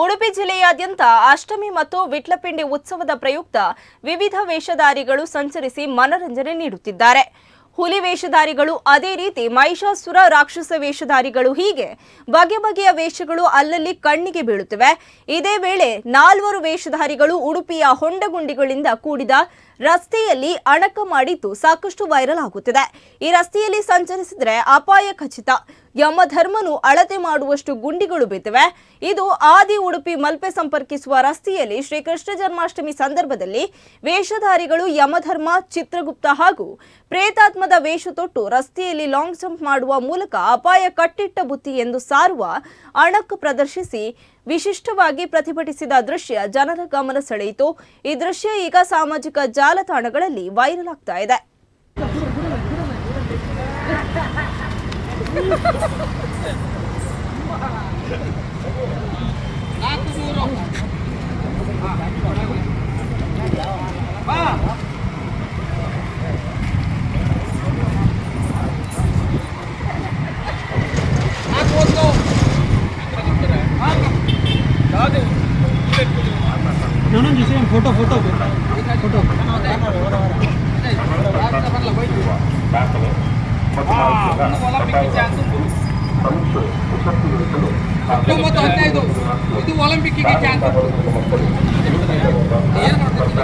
ಉಡುಪಿ ಜಿಲ್ಲೆಯಾದ್ಯಂತ ಅಷ್ಟಮಿ ಮತ್ತು ವಿಟ್ಲಪಿಂಡಿ ಉತ್ಸವದ ಪ್ರಯುಕ್ತ ವಿವಿಧ ವೇಷಧಾರಿಗಳು ಸಂಚರಿಸಿ ಮನರಂಜನೆ ನೀಡುತ್ತಿದ್ದಾರೆ. ಹುಲಿ ವೇಷಧಾರಿಗಳು ಅದೇ ರೀತಿ ಮಹಿಷಾಸುರ ರಾಕ್ಷಸ ವೇಷಧಾರಿಗಳು ಹೀಗೆ ಬಗೆ ಬಗೆಯ ವೇಷಗಳು ಅಲ್ಲಲ್ಲಿ ಕಣ್ಣಿಗೆ ಬೀಳುತ್ತಿವೆ. ಇದೇ ವೇಳೆ ನಾಲ್ವರು ವೇಷಧಾರಿಗಳು ಉಡುಪಿಯ ಹೊಂಡಗುಂಡಿಗಳಿಂದ ಕೂಡಿದ ರಸ್ತೆಯಲ್ಲಿ ಅಣಕ ಮಾಡಿದ್ದು ಸಾಕಷ್ಟು ವೈರಲ್ ಆಗುತ್ತಿದೆ. ಈ ರಸ್ತೆಯಲ್ಲಿ ಸಂಚರಿಸಿದ್ರೆ ಅಪಾಯ ಖಚಿತ. ಯಮಧರ್ಮನು ಅಳತೆ ಮಾಡುವಷ್ಟು ಗುಂಡಿಗಳು ಬಿದ್ದಿವೆ. ಇದು ಆದಿ ಉಡುಪಿ ಮಲ್ಪೆ ಸಂಪರ್ಕಿಸುವ ರಸ್ತೆಯಲ್ಲಿ ಶ್ರೀಕೃಷ್ಣ ಜನ್ಮಾಷ್ಟಮಿ ಸಂದರ್ಭದಲ್ಲಿ ವೇಷಧಾರಿಗಳು ಯಮಧರ್ಮ, ಚಿತ್ರಗುಪ್ತ ಹಾಗೂ ಪ್ರೇತಾತ್ಮದ ವೇಷ ತೊಟ್ಟು ರಸ್ತೆಯಲ್ಲಿ ಲಾಂಗ್ ಜಂಪ್ ಮಾಡುವ ಮೂಲಕ ಅಪಾಯ ಕಟ್ಟಿಟ್ಟ ಬುತ್ತಿ ಎಂದು ಸಾರುವ ಅಣಕು ಪ್ರದರ್ಶಿಸಿ ವಿಶಿಷ್ಟವಾಗಿ ಪ್ರತಿಭಟಿಸಿದ ದೃಶ್ಯ ಜನರ ಗಮನ ಸೆಳೆಯಿತು. ಈ ದೃಶ್ಯ ಈಗ ಸಾಮಾಜಿಕ ಜಾಲತಾಣಗಳಲ್ಲಿ ವೈರಲ್ ಆಗ್ತಾ ಇದೆ. 연은 주세요. 포토 포토 포토. ಹತ್ತೊಂಬತ್ತು ಹದಿನೈದು ಇದು ಒಲಂಪಿಕ್ ಚಾನ್ಸ್ ಏನು ಮಾಡ್ಬೇಕು?